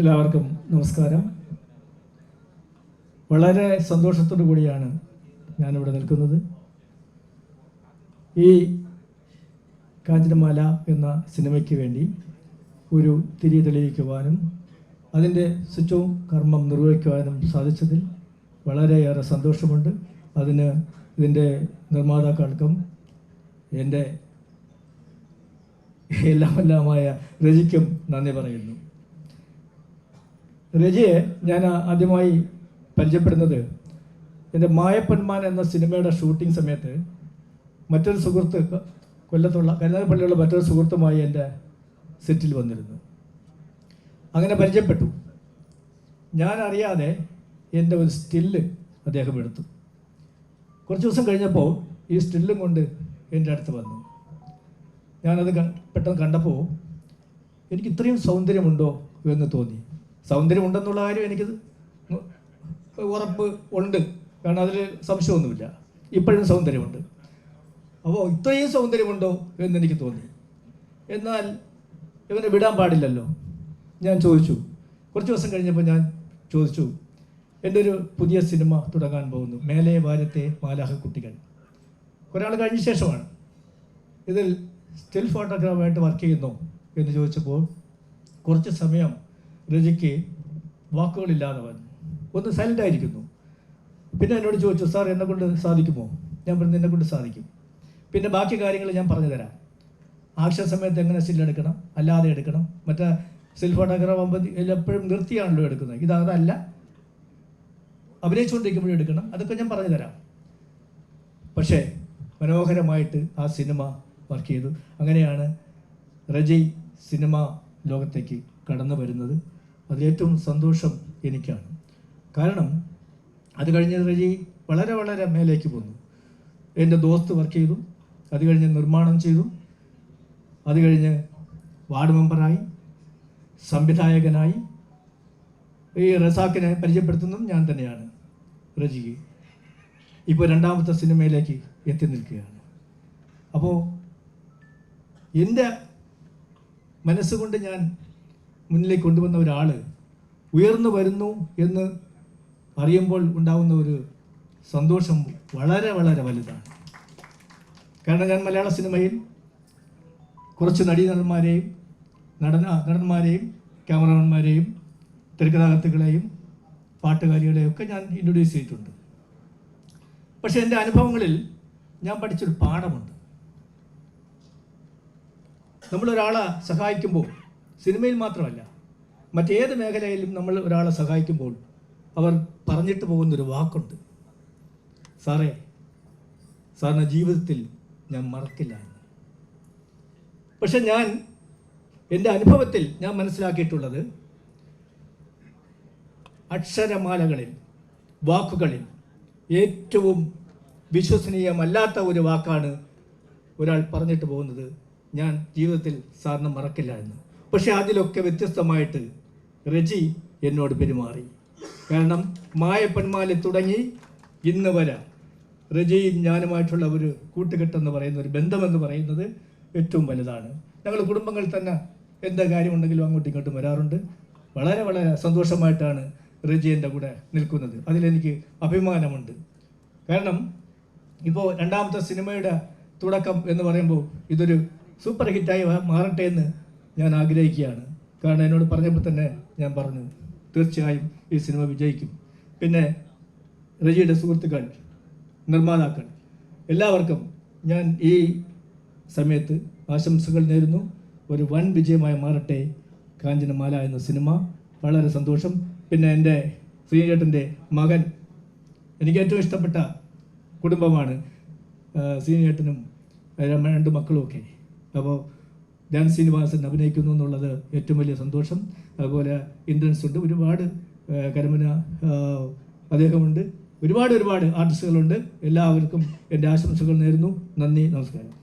എല്ലാവർക്കും നമസ്കാരം. വളരെ സന്തോഷത്തോടു കൂടിയാണ് ഞാനിവിടെ നിൽക്കുന്നത്. ഈ കാഞ്ചനമാല എന്ന സിനിമയ്ക്ക് വേണ്ടി ഒരു തിരി തെളിയിക്കുവാനും അതിന്റെ സ്വിച്ചവും കർമ്മം നിർവഹിക്കുവാനും സാധിച്ചതിൽ വളരെയേറെ സന്തോഷമുണ്ട്. അതിന് ഇതിന്റെ നിർമ്മാതാക്കൾക്കും എന്റെ എല്ലാമെല്ലാമായ രചിക്കും നന്ദി പറയുന്നു. രജിയെ ഞാൻ ആദ്യമായി പരിചയപ്പെടുന്നത് എന്റെ മായപ്പന്മാൻ എന്ന സിനിമയുടെ ഷൂട്ടിംഗ് സമയത്ത് മറ്റൊരു സുഹൃത്ത് കൊല്ലത്തുള്ള കരുനാഗപ്പള്ളിയുള്ള മറ്റൊരു സുഹൃത്തുമായി എന്റെ സെറ്റിൽ വന്നിരുന്നു. അങ്ങനെ പരിചയപ്പെട്ടു. ഞാൻ അറിയാതെ എന്റെ ഒരു സ്റ്റില്ല് അദ്ദേഹം എടുത്തു. കുറച്ച് ദിവസം കഴിഞ്ഞപ്പോൾ ഈ സ്റ്റില്ലും കൊണ്ട് എന്റെ അടുത്ത് വന്നു. ഞാനത് പെട്ടെന്ന് കണ്ടപ്പോൾ എനിക്ക് ഇത്രയും സൗന്ദര്യമുണ്ടോ എന്ന് തോന്നി. സൗന്ദര്യമുണ്ടെന്നുള്ള കാര്യം എനിക്കത് ഉറപ്പ് ഉണ്ട്. കാരണം അതിൽ സംശയമൊന്നുമില്ല. ഇപ്പോഴും സൗന്ദര്യമുണ്ട്. അപ്പോൾ ഇത്രയും സൗന്ദര്യമുണ്ടോ എന്ന് എനിക്ക് തോന്നി. എന്നാൽ ഇവനെ വിടാൻ പാടില്ലല്ലോ. ഞാൻ ചോദിച്ചു. കുറച്ച് ദിവസം കഴിഞ്ഞപ്പോൾ ഞാൻ ചോദിച്ചു എന്റെ ഒരു പുതിയ സിനിമ തുടങ്ങാൻ പോകുന്നു. മേലെ വാരത്തെ മാലാഹ കുട്ടികൾ. ഒരാൾ കഴിഞ്ഞ ശേഷമാണ്. ഇതിൽ സ്റ്റിൽ ഫോട്ടോഗ്രാഫായിട്ട് വർക്ക് ചെയ്യുന്നു? എന്ന് ചോദിച്ചപ്പോൾ കുറച്ച് സമയം രജിക്ക് വാക്കുകളില്ലാതെ വന്നു. ഒന്ന് സൈലന്റ് ആയിരിക്കുന്നു. പിന്നെ എന്നോട് ചോദിച്ചു സാർ എന്നെക്കൊണ്ട് സാധിക്കുമോ? ഞാൻ പറഞ്ഞു എന്നെ കൊണ്ട് സാധിക്കും. പിന്നെ ബാക്കി കാര്യങ്ങൾ ഞാൻ പറഞ്ഞു തരാം. ആക്ഷൻ സമയത്ത് എങ്ങനെ സ്റ്റിൽ എടുക്കണം? അല്ലാതെ എടുക്കണം. മറ്റേ സ്റ്റിൽ വമ്പതി എപ്പോഴും നിർത്തിയാണല്ലോ എടുക്കുന്നത്. ഇത് അതല്ല. അഭിനയിച്ചുകൊണ്ടിരിക്കുമ്പോഴും എടുക്കണം. അതൊക്കെ ഞാൻ പറഞ്ഞു തരാം. പക്ഷേ മനോഹരമായിട്ട് ആ സിനിമ വർക്ക് ചെയ്തു. അങ്ങനെയാണ് റജയ് സിനിമ ലോകത്തേക്ക് കടന്നു വരുന്നത്. അതിലേറ്റവും സന്തോഷം എനിക്കാണ്. കാരണം അത് കഴിഞ്ഞ റജി വളരെ വളരെ മേലേക്ക് പോന്നു. എന്റെ ദോസ്ത് വർക്ക് ചെയ്തു അത് കഴിഞ്ഞ് നിർമ്മാണം ചെയ്തു അത് കഴിഞ്ഞ് വാർഡ് മെമ്പറായി സംവിധായകനായി. ഈ റസാക്കിനെ പരിചയപ്പെടുത്തുന്നതും ഞാൻ തന്നെയാണ് റജിക്ക്. ഇപ്പോൾ രണ്ടാമത്തെ സിനിമയിലേക്ക് എത്തി നിൽക്കുകയാണ്. അപ്പോൾ എന്റെ മനസ്സുകൊണ്ട് ഞാൻ മുന്നിലേക്ക് കൊണ്ടുവന്ന ഒരാൾ ഉയർന്നു വരുന്നു എന്ന് അറിയുമ്പോൾ ഉണ്ടാകുന്ന ഒരു സന്തോഷം വളരെ വളരെ വലുതാണ്. കാരണം ഞാൻ മലയാള സിനിമയിൽ കുറച്ച് നടീനടന്മാരെയും നടന നടന്മാരെയും ക്യാമറമാന്മാരെയും തിരക്കഥാകൃത്തുക്കളെയും പാട്ടുകാരികളെയും ഒക്കെ ഞാൻ ഇൻട്രൊഡ്യൂസ് ചെയ്തിട്ടുണ്ട്. പക്ഷേ എന്റെ അനുഭവങ്ങളിൽ ഞാൻ പഠിച്ചൊരു പാഠമുണ്ട്. നമ്മളൊരാളെ സഹായിക്കുമ്പോൾ സിനിമയിൽ മാത്രമല്ല മറ്റേത് മേഖലയിലും നമ്മൾ ഒരാളെ സഹായിക്കുമ്പോൾ അവർ പറഞ്ഞിട്ട് പോകുന്നൊരു വാക്കുണ്ട്. സാറേ സാറിന്റെ ജീവിതത്തിൽ ഞാൻ മറക്കില്ല എന്ന്. പക്ഷെ ഞാൻ എന്റെ അനുഭവത്തിൽ ഞാൻ മനസ്സിലാക്കിയിട്ടുള്ളത് അക്ഷരമാലകളിൽ വാക്കുകളിൽ ഏറ്റവും വിശ്വസനീയമല്ലാത്ത ഒരു വാക്കാണ് ഒരാൾ പറഞ്ഞിട്ട് പോകുന്നത് ഞാൻ ജീവിതത്തിൽ സാറിന് മറക്കില്ല എന്ന്. പക്ഷെ അതിലൊക്കെ വ്യത്യസ്തമായിട്ട് രജി എന്നോട് പെരുമാറി. കാരണം മായപ്പന്മാലെ തുടങ്ങി ഇന്ന് വരെ റജയും ഞാനുമായിട്ടുള്ള ഒരു കൂട്ടുകെട്ടെന്ന് പറയുന്ന ഒരു ബന്ധമെന്ന് പറയുന്നത് ഏറ്റവും വലുതാണ്. ഞങ്ങൾ കുടുംബങ്ങൾ തന്നെ എന്താ കാര്യമുണ്ടെങ്കിലും അങ്ങോട്ടും ഇങ്ങോട്ടും വരാറുണ്ട്. വളരെ വളരെ സന്തോഷമായിട്ടാണ് റജി എന്റെ കൂടെ നിൽക്കുന്നത്. അതിലെനിക്ക് അഭിമാനമുണ്ട്. കാരണം ഇപ്പോൾ രണ്ടാമത്തെ സിനിമയുടെ തുടക്കം എന്ന് പറയുമ്പോൾ ഇതൊരു സൂപ്പർ ഹിറ്റായി മാറട്ടെ എന്ന് ഞാൻ ആഗ്രഹിക്കുകയാണ്. കാരണം എന്നോട് പറഞ്ഞപ്പോൾ തന്നെ ഞാൻ പറഞ്ഞു തീർച്ചയായും ഈ സിനിമ വിജയിക്കും. പിന്നെ റജിയുടെ സുഹൃത്തുക്കൾ നിർമ്മാതാക്കൾ എല്ലാവർക്കും ഞാൻ ഈ സമയത്ത് ആശംസകൾ നേരുന്നു. ഒരു വൻ വിജയമായി മാറട്ടെ. കാഞ്ചനമാല എന്ന സിനിമ വളരെ സന്തോഷം. പിന്നെ എന്റെ ശ്രീചേട്ടന്റെ മകൻ എനിക്ക് ഏറ്റവും ഇഷ്ടപ്പെട്ട കുടുംബമാണ് ശ്രീചേട്ടനും രണ്ട് മക്കളും ഒക്കെ അപ്പോൾ ധ്യാൻ ശ്രീനിവാസൻ അഭിനയിക്കുന്നു എന്നുള്ളത് ഏറ്റവും വലിയ സന്തോഷം. അതുപോലെ ഇന്ദ്രൻസ് ഉണ്ട്. ഒരുപാട് കരമന അദ്ദേഹമുണ്ട്. ഒരുപാട് ഒരുപാട് ആർട്ടിസ്റ്റുകളുണ്ട് എല്ലാവർക്കും എന്റെ ആശംസകൾ നേരുന്നു. നന്ദി നമസ്കാരം.